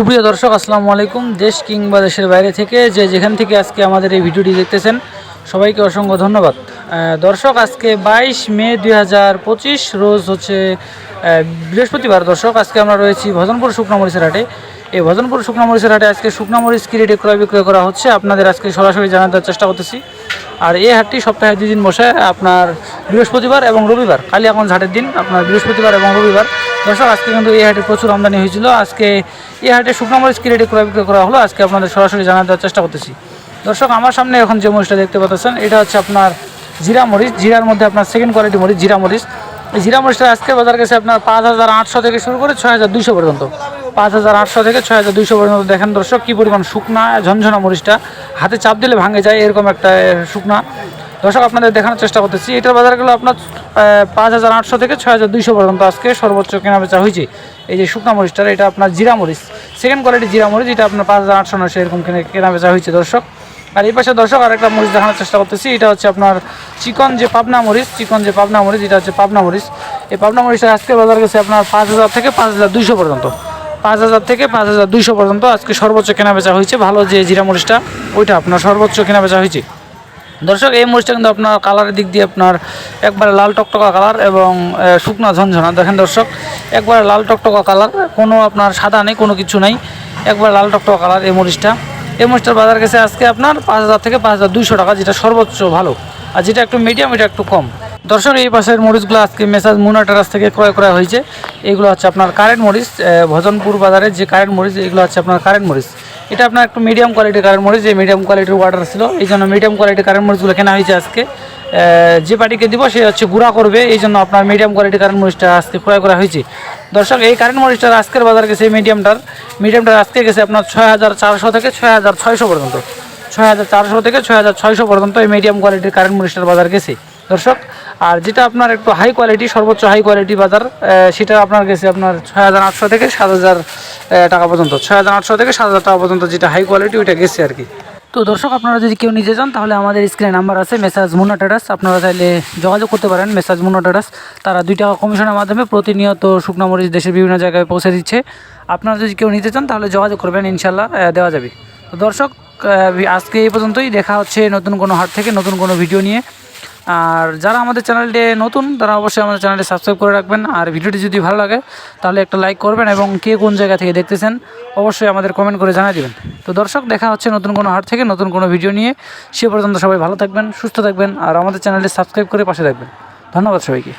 সুপ্রিয় দর্শক, আসসালামু আলাইকুম। দেশ কিংবা দেশের বাইরে থেকে যে যেখান থেকে আজকে আমাদের এই ভিডিওটি দেখতেছেন, সবাইকে অসংখ্য ধন্যবাদ। দর্শক, আজকে বাইশ মে দু হাজার পঁচিশ, রোজ হচ্ছে বৃহস্পতিবার। দর্শক, আজকে আমরা রয়েছি ভজনপুর শুকনো মরিচের হাটে। এই ভজনপুর শুকনো মরিচের হাটে আজকে শুকনো মরিচ কি রেটে ক্রয় বিক্রয় করা হচ্ছে, আপনাদের আজকে সরাসরি জানাতে চেষ্টা করতেছি। আর এই হাটটি সপ্তাহে দুই দিন বসে, আপনার বৃহস্পতিবার এবং রবিবার কালী এখন হাটের দিন, আপনার বৃহস্পতিবার এবং রবিবার। দর্শক, আজকে কিন্তু এই হাটে প্রচুর আমদানি হয়েছিল। আজকে এই হাটে শুকনো মরিচ রেটে ক্রয় বিক্রয় করা হলো? আজকে আপনাদের সরাসরি জানাতে দেওয়ার চেষ্টা করতেছি। দর্শক, আমার সামনে এখন যে মরিচটা দেখতে পাচ্ছেন, এটা হচ্ছে আপনার জিরা মরিচ। জিরার মধ্যে আপনার সেকেন্ড কোয়ালিটি মরিচ, জিরা মরিচ। এই জিরা মরিচটা আজকে বাজার গেছে আপনার পাঁচ হাজার আটশো থেকে শুরু করে ছয় হাজার দুইশো পর্যন্ত। পাঁচ হাজার আটশো থেকে ছয় হাজার দুইশো পর্যন্ত দেখেন দর্শক, কী পরিমাণ শুকনা, ঝনঝনা মরিচটা। হাতে চাপ দিলে ভাঙে যায়, এরকম একটা শুকনা। দর্শক, আপনাদের দেখানোর চেষ্টা করতেছি। এটার বাজার গেলো আপনার পাঁচ হাজার আটশো থেকে ছয় হাজার দুইশো পর্যন্ত আজকে সর্বোচ্চ কেনা বেচা হয়েছে। এই যে শুকনা মরিচটার, এটা আপনার জিরা মরিচ। সেকেন্ড কোয়ালিটি জিরা মরিচ, এটা আপনার পাঁচ হাজার আটশো নয়শো এরকম কেনা কেনা বেচা হয়েছে দর্শক। আর এই পাশে দর্শক আরেকটা মরিচ দেখানোর চেষ্টা করতেছি, এটা হচ্ছে আপনার চিকন যে পাবনা মরিচ, চিকন যে পাবনা মরিচ, এটা হচ্ছে পাবনা মরিচ। এই পাবনা মরিচটা আজকে বাজার গেছে আপনার পাঁচ হাজার থেকে পাঁচ হাজার দুইশো পর্যন্ত। পাঁচ হাজার থেকে পাঁচ হাজার দুইশো পর্যন্ত আজকে সর্বোচ্চ কেনা বেচা হয়েছে। ভালো যে জিরা মরিচটা, ওইটা আপনার সর্বোচ্চ কেনা বেচা হয়েছে। দর্শক, এই মরিচটা কিন্তু আপনার কালারের দিক দিয়ে আপনার একবারে লাল টকটকা কালার এবং শুকনা ঝনঝনা। দেখেন দর্শক, একবারে লাল টকটকা কালার কোনো আপনার সাদা নেই, কোনো কিছু নাই, একবার লাল টকটকা কালার এই মরিচটা এই মরিচটার বাজার গেছে আজকে আপনার পাঁচ হাজার থেকে পাঁচ হাজার দুইশো টাকা, যেটা সর্বোচ্চ ভালো, আর যেটা একটু মিডিয়াম এটা একটু কম। দর্শক, এই পাশের মরিচগুলো আজকে মেসাজ মুনা টেরাস থেকে ক্রয় করা হয়েছে। এগুলো হচ্ছে আপনার কারেন্ট মরিচ ভজনপুর বাজারে যে কারেন্ট মরিচ, এগুলো হচ্ছে আপনার কারেন্ট মরিচ। এটা আপনার একটু মিডিয়াম কোয়ালিটির কারেন্ট মরিচ, যে মিডিয়াম কোয়ালিটির ওয়াটার ছিল, এই জন্য মিডিয়াম কোয়ালিটির কারেন্ট মরিচগুলো কেনা হয়েছে আজকে। যে পার্টিকে দিব, সে হচ্ছে গুঁড়া করবে, এই জন্য আপনার মিডিয়াম কোয়ালিটির কারেন্ট মরিচটা আজকে ক্রয় করা হয়েছে। দর্শক, এই কারেন্ট মরিচটার আজকের বাজার গেছে এই মিডিয়ামটার মিডিয়ামটার আজকে গেছে আপনার ছয় হাজার চারশো থেকে ছয় হাজার ছয়শো পর্যন্ত। ছয় হাজার চারশো থেকে ছয় হাজার ছয়শো পর্যন্ত এই মিডিয়াম কোয়ালিটির কারেন্ট মরিচটার বাজার গেছে। দর্শক আর যেটা আপনার একটু হাই কোয়ালিটি সর্বোচ্চ হাই কোয়ালিটি বাজার সেটা আপনার গেছে আপনার ছয় হাজার আটশো থেকে সাত হাজার টাকা পর্যন্ত। ছয় হাজার আটশো থেকে সাত হাজার টাকা পর্যন্ত যেটা হাই কোয়ালিটি ওইটা গেছে আর কি। তো দর্শক, আপনারা যদি কেউ নিতে চান, তাহলে আমাদের স্ক্রিনে নাম্বার আছে মেসাজ মুন্না টেরাস আপনারা চাইলে যোগাযোগ করতে পারেন মেসাজ মুন্না টেরাস তারা দুই টাকা কমিশনের মাধ্যমে প্রতিনিয়ত শুকনো মরিচ দেশের বিভিন্ন জায়গায় পৌঁছে দিচ্ছে। আপনারা যদি কেউ নিতে চান, তাহলে যোগাযোগ করবেন ইনশাল্লাহ দেওয়া যাবে। তো দর্শক আজকে এই পর্যন্তই। দেখা হচ্ছে নতুন কোনো হাট থেকে নতুন কোনো ভিডিও নিয়ে। আর যারা আমাদের চ্যানেলটি নতুন, তারা অবশ্যই আমাদের চ্যানেলটি সাবস্ক্রাইব করে রাখবেন। আর ভিডিওটি যদি ভালো লাগে, তাহলে একটা লাইক করবেন এবং কে কোন জায়গা থেকে দেখতেছেন, অবশ্যই আমাদের কমেন্ট করে জানিয়ে দেবেন। তো দর্শক, দেখা হচ্ছে নতুন কোনো হাট থেকে নতুন কোনো ভিডিও নিয়ে। সে পর্যন্ত সবাই ভালো থাকবেন, সুস্থ থাকবেন, আর আমাদের চ্যানেলটি সাবস্ক্রাইব করে পাশে থাকবেন। ধন্যবাদ সবাইকে।